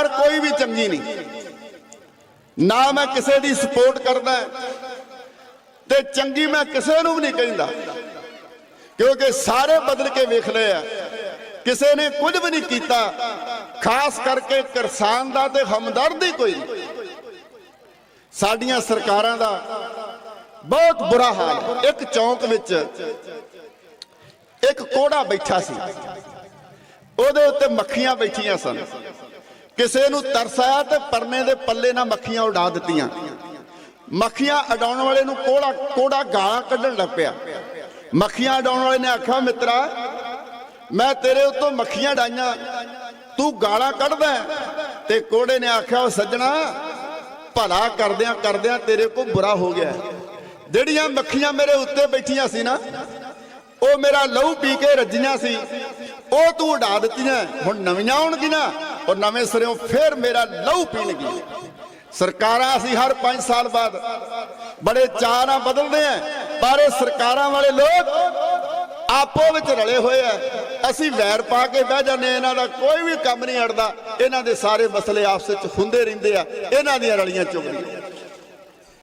ਸਰਕਾਰ ਕੋਈ ਵੀ ਚੰਗੀ ਨਹੀਂ। ਨਾ ਮੈਂ ਕਿਸੇ ਦੀ ਸਪੋਰਟ ਕਰਦਾ ਤੇ ਚੰਗੀ ਮੈਂ ਕਿਸੇ ਨੂੰ ਵੀ ਨਹੀਂ ਕਹਿੰਦਾ। ਕਿਉਂਕਿ ਸਾਰੇ ਬਦਲ ਕੇ ਵੇਖ ਲਏ ਆ, ਕਿਸੇ ਨੇ ਕੁਝ ਵੀ ਨਹੀਂ ਕੀਤਾ, ਖਾਸ ਕਰਕੇ ਕਿਸਾਨ ਦਾ ਤੇ ਹਮਦਰਦੀ ਕੋਈ ਸਾਡੀਆਂ ਸਰਕਾਰਾਂ ਦਾ ਬਹੁਤ ਬੁਰਾ ਹਾਲ ਇੱਕ ਚੌਂਕ ਵਿੱਚ ਇੱਕ ਕੋੜਾ ਬੈਠਾ ਸੀ। ਉਹਦੇ ਉੱਤੇ ਮੱਖੀਆਂ ਬੈਠੀਆਂ ਸਨ। ਕਿਸੇ ਨੂੰ ਤਰਸ ਆਇਆ ਤੇ ਪਰਨੇ ਦੇ ਪੱਲੇ ਨਾਲ ਮੱਖੀਆਂ ਉਡਾ ਦਿੱਤੀਆਂ। ਮੱਖੀਆਂ ਉਡਾਉਣ ਵਾਲੇ ਨੂੰ ਕੋੜਾ ਕੋੜਾ ਗਾਲਾਂ ਕੱਢਣ ਲੱਗ ਪਿਆ। ਮੱਖੀਆਂ ਉਡਾਉਣ ਵਾਲੇ ਨੇ ਆਖਿਆ, ਮਿੱਤਰਾ, ਮੈਂ ਤੇਰੇ ਉੱਤੋਂ ਮੱਖੀਆਂ ਡਾਈਆਂ ਤੂੰ ਗਾਲਾਂ ਕੱਢਦਾ ਤੇ ਕੋੜੇ ਨੇ ਆਖਿਆ ਉਹ ਸੱਜਣਾ, ਭਲਾ ਕਰਦਿਆਂ ਕਰਦਿਆਂ ਤੇਰੇ ਕੋ ਬੁਰਾ ਹੋ ਗਿਆ ਜਿਹੜੀਆਂ ਮੱਖੀਆਂ ਮੇਰੇ ਉੱਤੇ ਬੈਠੀਆਂ ਸੀ ਨਾ, ਉਹ ਮੇਰਾ ਲਹੂ ਪੀ ਕੇ ਰੱਜੀਆਂ ਸੀ। ਉਹ ਤੂੰ ਉਡਾ ਦਿੱਤੀਆਂ। ਹੁਣ ਨਵੀਆਂ ਆਉਣਗੀਆਂ। ਉਹ ਨਵੇਂ ਸਿਰਿਓਂ ਫੇਰ ਮੇਰਾ ਲਹੂ ਪੀਣਗੀਆਂ ਸਰਕਾਰਾਂ ਅਸੀਂ ਹਰ 5 ਸਾਲ ਬਾਅਦ ਬੜੇ ਚਾਅ ਨਾਲ ਬਦਲਦੇ ਆਂ ਪਰ ਇਹ ਸਰਕਾਰਾਂ ਵਾਲੇ ਲੋਕ ਆਪੋ ਵਿੱਚ ਰਲੇ ਹੋਏ ਆ। ਅਸੀਂ ਵੈਰ ਪਾ ਕੇ ਬਹਿ ਜਾਂਦੇ ਹਾਂ, ਇਹਨਾਂ ਦਾ ਕੋਈ ਵੀ ਕੰਮ ਨਹੀਂ ਅੜਦਾ ਇਹਨਾਂ ਦੇ ਸਾਰੇ ਮਸਲੇ ਆਪਸ ਵਿੱਚ ਹੁੰਦੇ ਰਹਿੰਦੇ ਆ ਇਹਨਾਂ ਦੀਆਂ ਰਲੀਆਂ ਚੁਗਲੀਆਂ।